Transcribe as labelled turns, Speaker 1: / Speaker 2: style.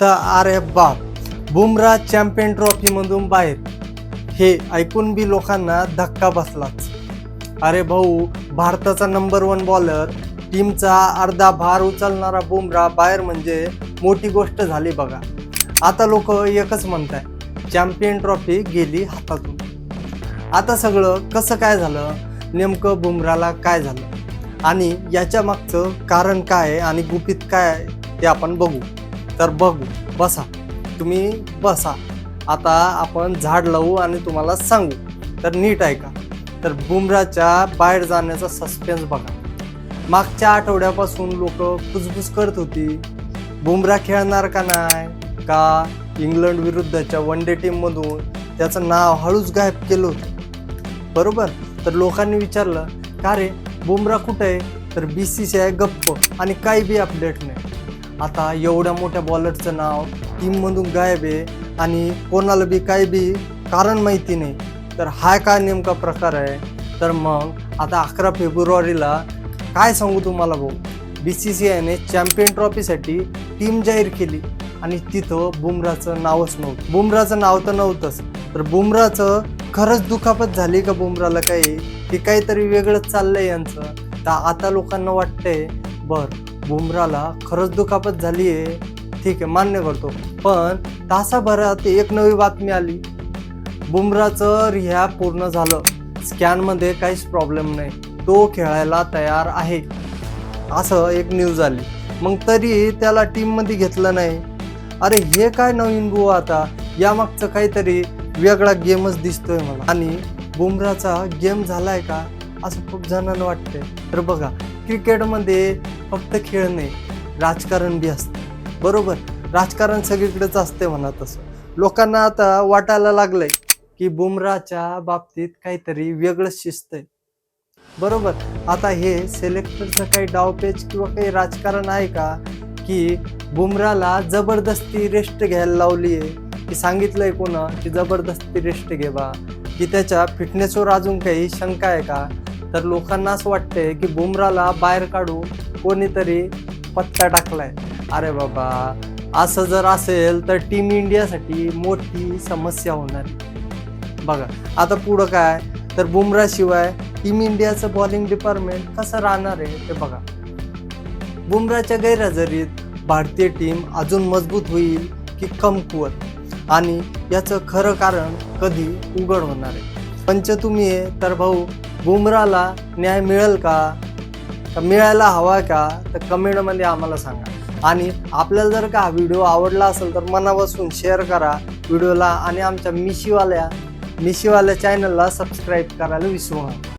Speaker 1: तर अरे बाप बुमरा चॅम्पियन ट्रॉफीमधून बाहेर. हे ऐकून बी लोकांना धक्का बसलाच. अरे भाऊ भारताचा नंबर वन बॉलर टीमचा अर्धा भार उचलणारा बुमरा बाहेर म्हणजे मोठी गोष्ट झाली बघा. आता लोक एकच म्हणताय चॅम्पियन ट्रॉफी गेली हातातून. आता सगळं कसं काय झालं? नेमकं बुमराला काय झालं? आणि याच्या मागचं कारण काय आहे आणि गुपित काय ते आपण बघू. तर बघू बसा. तुम्ही बसा. आता आपण झाड लावू आणि तुम्हाला सांगू. तर नीट ऐका. तर बुमराच्या बाहेर जाण्याचा सस्पेन्स बघा. मागच्या आठवड्यापासून लोक कुजबुज करत होती. बुमरा खेळणार का नाही? का? इंग्लंड विरुद्धच्या वन डे टीममधून त्याचं नाव हळूच गायब केलं होतं. बरोबर? तर लोकांनी विचारलं का रे? बुमरा कुठं आहे? तर बी सी सी आय गप्प. आणि काही बी अपडेट नाही. आता एवढ्या मोठ्या बॉलरचं नाव टीममधून गायब आहे आणि कोणाला बी काही बी कारण माहिती नाही. तर हा काय नेमका प्रकार आहे. तर मग आता अकरा फेब्रुवारीला काय सांगू तुम्हाला भाऊ? बी सी सी आयने चॅम्पियन ट्रॉफीसाठी टीम जाहीर केली आणि तिथं बुमराचं नावच नव्हतं. बुमराचं नाव तर नव्हतंच तर बुमराचं खरंच दुखापत झाली का बुमराला काही? ते काहीतरी वेगळंच चाललंय यांचं? तर आता लोकांना वाटतंय बरं. बुमराला खरंच दुखापत झाली आहे. ठीक आहे मान्य करतो. पण तासाभरात एक नवी बातमी आली. बुमराचं रिहॅब पूर्ण झालं. स्कॅनमध्ये काहीच प्रॉब्लेम नाही. तो खेळायला तयार आहे. असं एक न्यूज आली. मग तरी त्याला टीममध्ये घेतलं नाही. अरे हे काय नवीन बुवा आता? यामागचं काहीतरी वेगळा गेमच दिसतोय मला आणि बुमराचा गेम झालाय का? असं खूप जणांना वाटतंय. तर बघा क्रिकेटमध्ये फक्त खेळ नाही राजकारण बी असतं. बरोबर? राजकारण सगळीकडेच असते म्हणा तसं लोकांना आता वाटायला लागलंय की बुमराच्या बाबतीत काहीतरी वेगळंच शिस्त आहे. बरोबर? आता हे सिलेक्टरचं काही डावपेच किंवा काही राजकारण आहे का? की बुमराला जबरदस्ती रेस्ट घ्यायला लावली आहे की सांगितलंय कोणा की जबरदस्ती रेस्ट घे बा की त्याच्या फिटनेसवर अजून काही शंका आहे का? तर लोकांना असं वाटतंय की बुमराला बाहेर काढू कोणीतरी पत्ता टाकलाय. अरे बाबा असं जर असेल तर टीम इंडियासाठी मोठी समस्या होणार बघा आता पुढं काय? तर बुमराशिवाय टीम इंडियाचं बॉलिंग डिपार्टमेंट कसं राहणार आहे ते बघा. बुमराच्या गैरहजेरीत भारतीय टीम अजून मजबूत होईल की कमकुवत? आणि याचं खरं कारण कधी उघड होणार आहे? पंच तुम्ही आहे तर भाऊ बुमराला न्याय मिळेल का? तर मिळायला हवा का? तर कमेंटमध्ये आम्हाला सांगा. आणि आपल्याला जर का हा व्हिडिओ आवडला असेल तर मनापासून शेअर करा व्हिडिओला आणि आमच्या मिशीवाल्या मिशीवाल्या चॅनलला सबस्क्राईब करायला विसरू नका.